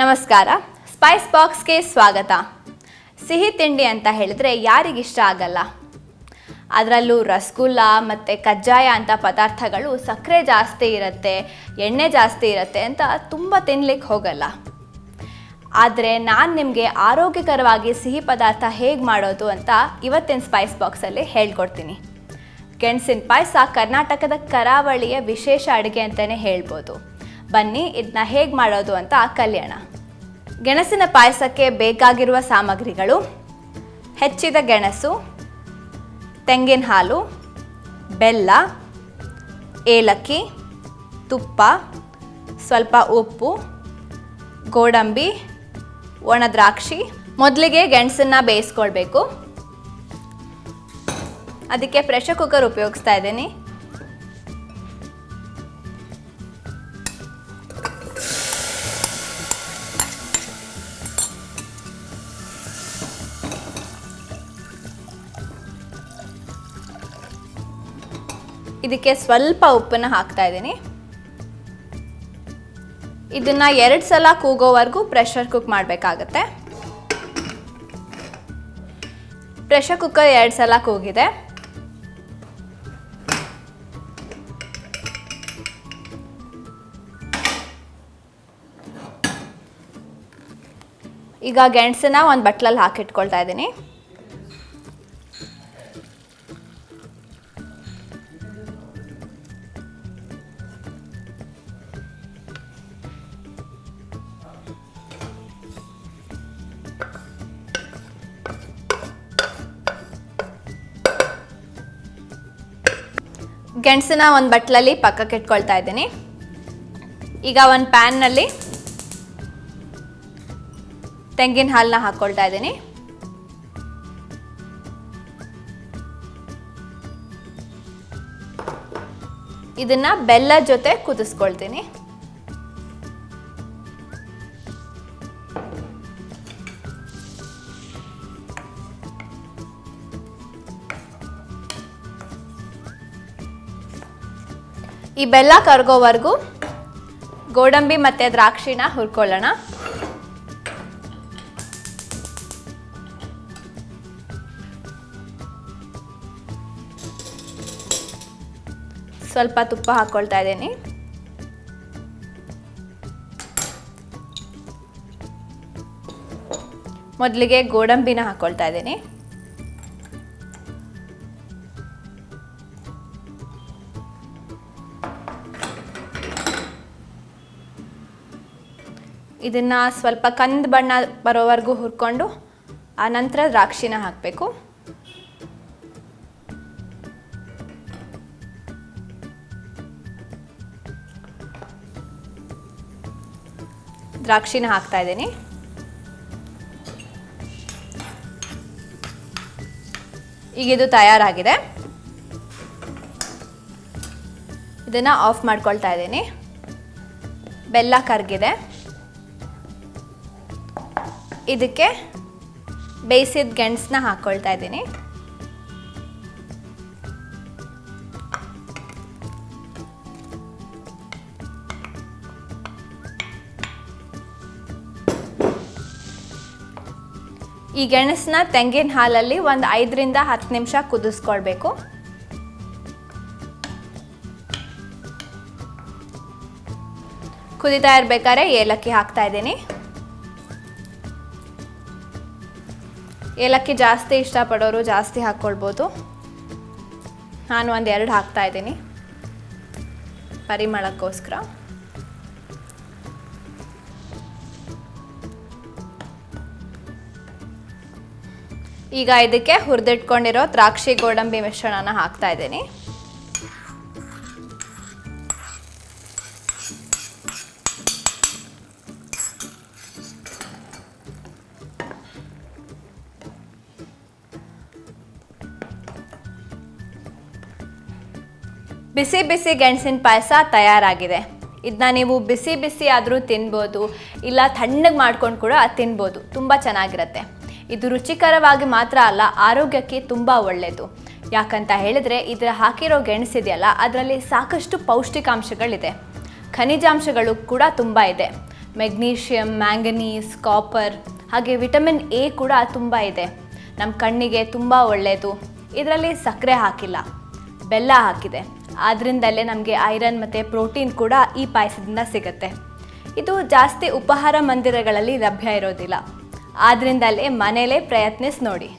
ನಮಸ್ಕಾರ. ಸ್ಪೈಸ್ ಬಾಕ್ಸ್ಗೆ ಸ್ವಾಗತ. ಸಿಹಿ ತಿಂಡಿ ಅಂತ ಹೇಳಿದ್ರೆ ಯಾರಿಗಿಷ್ಟ ಆಗಲ್ಲ. ಅದರಲ್ಲೂ ರಸಗುಲ್ಲ ಮತ್ತು ಕಜ್ಜಾಯ ಅಂತ ಪದಾರ್ಥಗಳು ಸಕ್ಕರೆ ಜಾಸ್ತಿ ಇರುತ್ತೆ, ಎಣ್ಣೆ ಜಾಸ್ತಿ ಇರುತ್ತೆ ಅಂತ ತುಂಬ ತಿನ್ಲಿಕ್ಕೆ ಹೋಗಲ್ಲ. ಆದರೆ ನಾನು ನಿಮಗೆ ಆರೋಗ್ಯಕರವಾಗಿ ಸಿಹಿ ಪದಾರ್ಥ ಹೇಗೆ ಮಾಡೋದು ಅಂತ ಇವತ್ತಿನ ಸ್ಪೈಸ್ ಬಾಕ್ಸಲ್ಲಿ ಹೇಳ್ಕೊಡ್ತೀನಿ. ಗೆಣಸಿನ ಪಾಯಸ ಕರ್ನಾಟಕದ ಕರಾವಳಿಯ ವಿಶೇಷ ಅಡುಗೆ ಅಂತಲೇ ಹೇಳ್ಬೋದು. ಬನ್ನಿ ಇದನ್ನ ಹೇಗೆ ಮಾಡೋದು ಅಂತ ಕಲಿಯೋಣ. ಗೆಣಸಿನ ಪಾಯಸಕ್ಕೆ ಬೇಕಾಗಿರುವ ಸಾಮಗ್ರಿಗಳು, ಹೆಚ್ಚಿದ ಗೆಣಸು, ತೆಂಗಿನ ಹಾಲು, ಬೆಲ್ಲ, ಏಲಕ್ಕಿ, ತುಪ್ಪ, ಸ್ವಲ್ಪ ಉಪ್ಪು, ಗೋಡಂಬಿ, ಒಣ ದ್ರಾಕ್ಷಿ. ಮೊದಲಿಗೆ ಗೆಣಸನ್ನು ಬೇಯಿಸ್ಕೊಳ್ಬೇಕು. ಅದಕ್ಕೆ ಪ್ರೆಷರ್ ಕುಕ್ಕರ್ ಉಪಯೋಗಿಸ್ತಾ ಇದ್ದೀನಿ. ಇದಕ್ಕೆ ಸ್ವಲ್ಪ ಉಪ್ಪನ್ನು ಹಾಕ್ತಾ ಇದ್ದೀನಿ. ಇದನ್ನ ಎರಡು ಸಲ ಕೂಗೋವರೆಗೂ ಪ್ರೆಷರ್ ಕುಕ್ ಮಾಡಬೇಕಾಗತ್ತೆ. ಪ್ರೆಷರ್ ಕುಕ್ಕರ್ ಎರಡು ಸಲ ಕೂಗಿದೆ. ಈಗ ಗೆಣಸನ್ನ ಒಂದು ಬಟ್ಲಲ್ಲಿ ಹಾಕಿಟ್ಕೊಳ್ತಾ ಇದ್ದೀನಿ. ಗೆಣಸನ್ನ ಒಂದು ಬಟ್ಲಲ್ಲಿ ಪಕ್ಕಕ್ಕೆ ಇಟ್ಕೊಳ್ತಾ ಇದ್ದೀನಿ. ಈಗ ಒಂದು ಪ್ಯಾನ್ನಲ್ಲಿ ತೆಂಗಿನ ಹಾಲನ್ನ ಹಾಕ್ಕೊಳ್ತಾ ಇದ್ದೀನಿ. ಇದನ್ನ ಬೆಲ್ಲ ಜೊತೆ ಕುದಿಸ್ಕೊಳ್ತೀನಿ. ಈ ಬೆಲ್ಲ ಕರಗೋವರೆಗೂ ಗೋಡಂಬಿ ಮತ್ತು ದ್ರಾಕ್ಷಿನ ಹುರ್ಕೊಳ್ಳೋಣ. ಸ್ವಲ್ಪ ತುಪ್ಪ ಹಾಕ್ಕೊಳ್ತಾ ಇದ್ದೀನಿ. ಮೊದಲಿಗೆ ಗೋಡಂಬಿನ ಹಾಕ್ಕೊಳ್ತಾ ಇದ್ದೀನಿ. ಇದನ್ನ ಸ್ವಲ್ಪ ಕಂದು ಬಣ್ಣ ಬರೋವರೆಗೂ ಹುರ್ಕೊಂಡು, ಆ ನಂತರ ದ್ರಾಕ್ಷಿನ ಹಾಕಬೇಕು. ದ್ರಾಕ್ಷಿನ ಹಾಕ್ತಾ ಇದ್ದೀನಿ. ಈಗ ಇದು ತಯಾರಾಗಿದೆ. ಇದನ್ನು ಆಫ್ ಮಾಡ್ಕೊಳ್ತಾ ಇದ್ದೀನಿ. ಬೆಲ್ಲ ಕರಗಿದೆ. ಇದಕ್ಕೆ ಬೇಯಿಸಿದ ಗೆಣಸನ್ನ ಹಾಕ್ಕೊಳ್ತಾ ಇದ್ದೀನಿ. ಈ ಗೆಣಸನ್ನ ತೆಂಗಿನ ಹಾಲಲ್ಲಿ ಒಂದು ಐದರಿಂದ ಹತ್ತು ನಿಮಿಷ ಕುದಿಸ್ಕೊಳ್ಬೇಕು. ಕುದಿತಾ ಇರ್ಬೇಕಾದ್ರೆ ಏಲಕ್ಕಿ ಹಾಕ್ತಾ ಇದ್ದೀನಿ. ಏಲಕ್ಕಿ ಜಾಸ್ತಿ ಇಷ್ಟಪಡೋರು ಜಾಸ್ತಿ ಹಾಕ್ಕೊಳ್ಬೋದು. ನಾನು ಒಂದು ಎರಡು ಹಾಕ್ತಾ ಇದ್ದೀನಿ. ಪರಿಮಳಕ್ಕೋಸ್ಕರ. ಈಗ ಇದಕ್ಕೆ ಹುರಿದಿಟ್ಕೊಂಡಿರೋ ದ್ರಾಕ್ಷಿ ಗೋಡಂಬಿ ಮಿಶ್ರಣನ ಹಾಕ್ತಾ ಇದ್ದೀನಿ. ಬಿಸಿ ಬಿಸಿ ಗೆಣಸಿನ ಪಾಯಸ ತಯಾರಾಗಿದೆ. ಇದನ್ನ ನೀವು ಬಿಸಿ ಬಿಸಿ ಆದರೂ ತಿನ್ಬೋದು, ಇಲ್ಲ ತಣ್ಣಗೆ ಮಾಡ್ಕೊಂಡು ಕೂಡ ತಿನ್ಬೋದು. ತುಂಬ ಚೆನ್ನಾಗಿರುತ್ತೆ. ಇದು ರುಚಿಕರವಾಗಿ ಮಾತ್ರ ಅಲ್ಲ, ಆರೋಗ್ಯಕ್ಕೆ ತುಂಬ ಒಳ್ಳೆಯದು ಯಾಕಂತ ಹೇಳಿದ್ರೆ ಇದರ ಹಾಕಿರೋ ಗೆಣಸಿದೆಯಲ್ಲ, ಅದರಲ್ಲಿ ಸಾಕಷ್ಟು ಪೌಷ್ಟಿಕಾಂಶಗಳಿದೆ. ಖನಿಜಾಂಶಗಳು ಕೂಡ ತುಂಬ ಇದೆ. ಮೆಗ್ನೀಷಿಯಮ್ ಮ್ಯಾಂಗನೀಸ್, ಕಾಪರ್, ಹಾಗೆ ವಿಟಮಿನ್ ಎ ಕೂಡ ತುಂಬ ಇದೆ. ನಮ್ಮ ಕಣ್ಣಿಗೆ ತುಂಬ ಒಳ್ಳೆಯದು ಇದರಲ್ಲಿ ಸಕ್ಕರೆ ಹಾಕಿಲ್ಲ, ಬೆಲ್ಲ ಹಾಕಿದೆ. ಆದ್ರಿಂದಲೇ ನಮಗೆ ಐರನ್ ಮತ್ತು ಪ್ರೋಟೀನ್ ಕೂಡ ಈ ಪಾಯಸದಿಂದ ಸಿಗುತ್ತೆ. ಇದು ಜಾಸ್ತಿ ಉಪಹಾರ ಮಂದಿರಗಳಲ್ಲಿ ಲಭ್ಯ ಇರೋದಿಲ್ಲ. ಆದ್ರಿಂದಲೇ ಮನೇಲೇ ಪ್ರಯತ್ನಿಸಿ ನೋಡಿ.